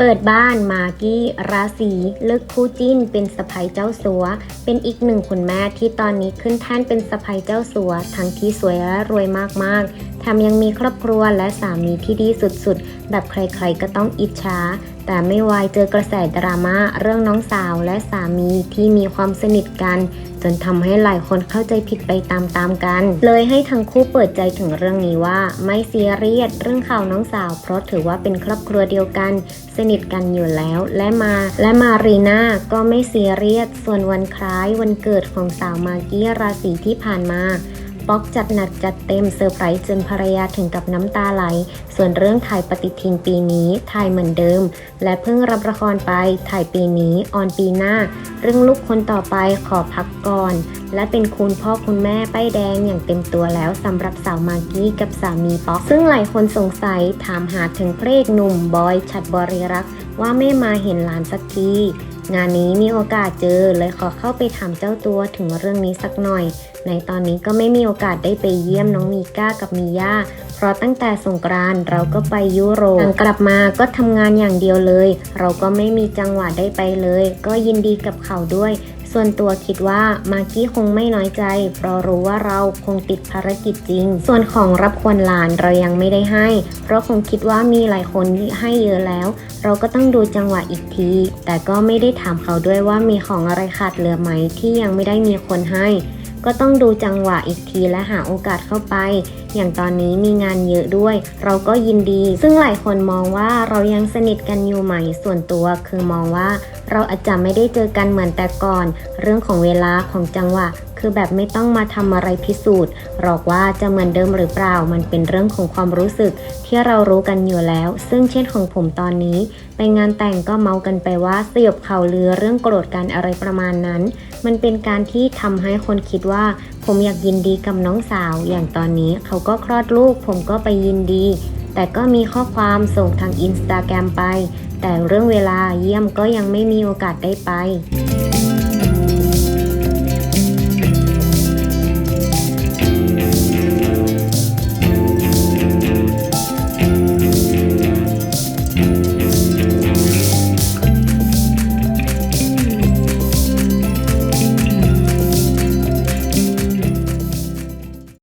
เปิดบ้านมากี้ราศีเลิกคู่จิ้น เป็นสะพายเจ้าสัว เป็นอีกหนึ่งคุณแม่ที่ตอนนี้ขึ้นแท่นเป็นสะพายเจ้าสัว ทั้งที่สวยและรวยมากๆแถมยังมีครอบครัวและสามีที่ดีสุดๆ แบบใครๆก็ต้องอิจฉาแต่ไม่วายเจอกระแสดราม่าเรื่องน้องสาวและสามีที่มีความสนิทกัน จนทำให้หลายคนเข้าใจผิดไปตามๆกัน เลยให้ทั้งคู่เปิดใจถึงเรื่องนี้ว่า ไม่เซียเรียสเรื่องข่าวน้องสาว เพราะถือว่าเป็นครอบครัวเดียวกัน สนิทกันอยู่แล้วและมา และมารีนาก็ไม่เซียเรียสส่วนวันคล้ายวันเกิดของสาวมากี้ราศีที่ผ่านมา ป๊อกจัดหนักจัดเต็มเซอร์ไพรส์จนภรรยาถึงกับน้ำตาไหล ส่วนเรื่องถ่ายปฏิทินปีนี้ถ่ายเหมือนเดิม และเพิ่งรับละครไปถ่ายปีนี้ออนปีหน้า เรื่องลูกคนต่อไปขอพักก่อน และเป็นคุณพ่อคุณแม่ป้ายแดงอย่างเต็มตัวแล้วสำหรับสาวมากกี้กับสามีป๊อก ซึ่งหลายคนสงสัยถามหาถึงพระเอกหนุ่มบอย ฉัดบริรักษ์ว่าไม่มาเห็นหลานสักที งานนี้มีโอกาสเจอเลยขอเข้าไปถามเจ้าตัวถึงเรื่องนี้สักหน่อย ในตอนนี้ก็ไม่มีโอกาสได้ไปเยี่ยมน้องมีก้ากับมีย่าเพราะตั้งแต่สงกรานเราก็ไปยุโรปหลังกลับมาก็ทำงานอย่างเดียวเลย เราก็ไม่มีจังหวะได้ไปเลย ก็ยินดีกับเขาด้วย ส่วนตัวคิดว่ามากี้คงไม่น้อยใจ เพราะรู้ว่าเราคงติดภารกิจจริง ส่วนของรับควรลานเรายังไม่ได้ให้ เพราะคงคิดว่ามีหลายคนให้เยอะแล้ว เราก็ต้องดูจังหวะอีกที แต่ก็ไม่ได้ถามเขาด้วยว่ามีของอะไรขาดเหลือไหมที่ยังไม่ได้มีคนให้ ก็ต้องดูจังหวะอีกทีและหาโอกาสเข้าไป อย่างตอนนี้มีงานเยอะด้วย เราก็ยินดี ซึ่งหลายคนมองว่าเรายังสนิทกันอยู่ไหมส่วนตัว คือมองว่าเราอาจจะไม่ได้เจอกันเหมือนแต่ก่อน เรื่องของเวลาของจังหวะ คือแบบไม่ต้องมาทำอะไรพิสูจน์หรอกว่าจะเหมือนเดิมหรือเปล่า มันเป็นเรื่องของความรู้สึกที่เรารู้กันอยู่แล้ว ซึ่งเช่นของผมตอนนี้ ไปงานแต่งก็เมากันไปว่าสยบข่าวลือเรื่องโกรธกันอะไรประมาณนั้น มันเป็นการที่ทำให้คนคิดว่า ผมอยากยินดีกับน้องสาว อย่างตอนนี้เขาก็คลอดลูก ผมก็ไปยินดี แต่ก็มีข้อความส่งทางอินสตาแกรมไป แต่เรื่องเวลาเยี่ยมก็ยังไม่มีโอกาสได้ไป